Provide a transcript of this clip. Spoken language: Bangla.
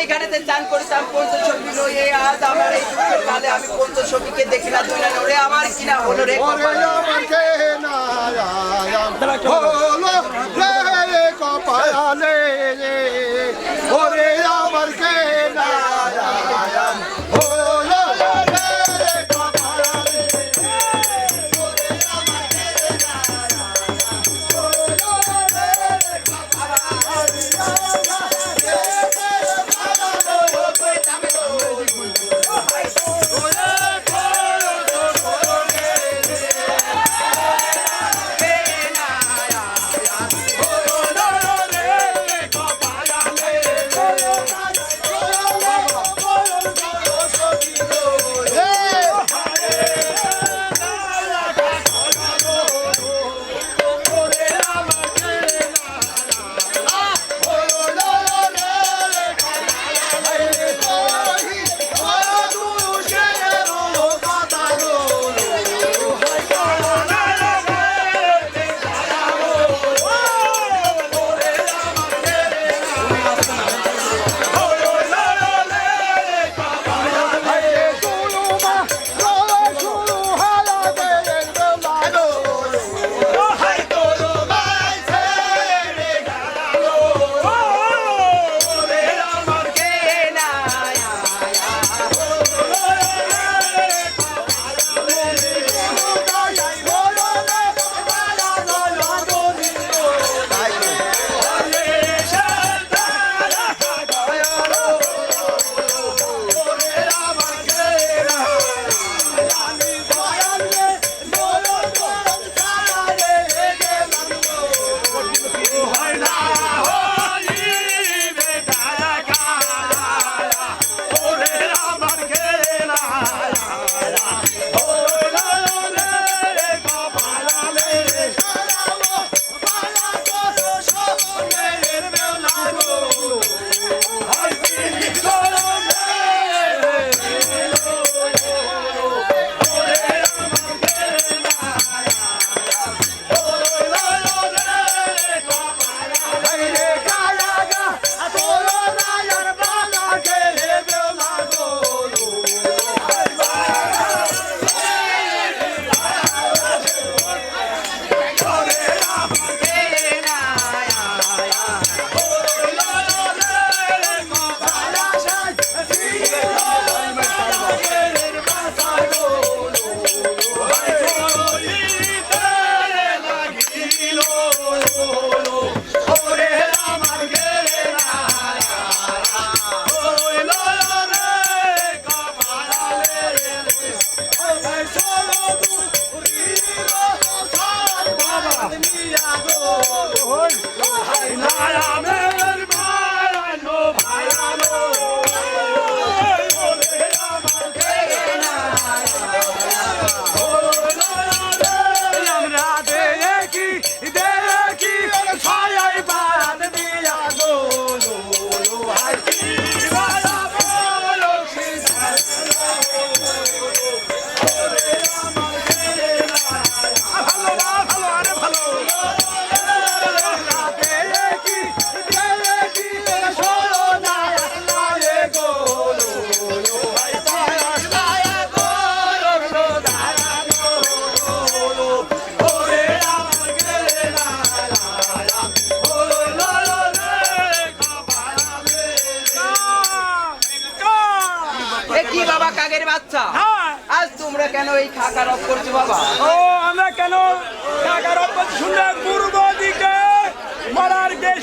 এখানে চান করেছিলাম পঞ্চল ছবি লইয়ে আজ আমার এই দুঃখের কালে আমি পঞ্চল ছবিকে দেখি না দুই না ওরে আমার কিনা হলো রে? বল কি বাবা কাগের বাচ্চা? হ্যাঁ। আজ তোমরা কেন এই খাকা রব করছ বাবা? ও আমরা কেন ঢাকার করছি? শুনে পূর্ব দিকে মরার দেশ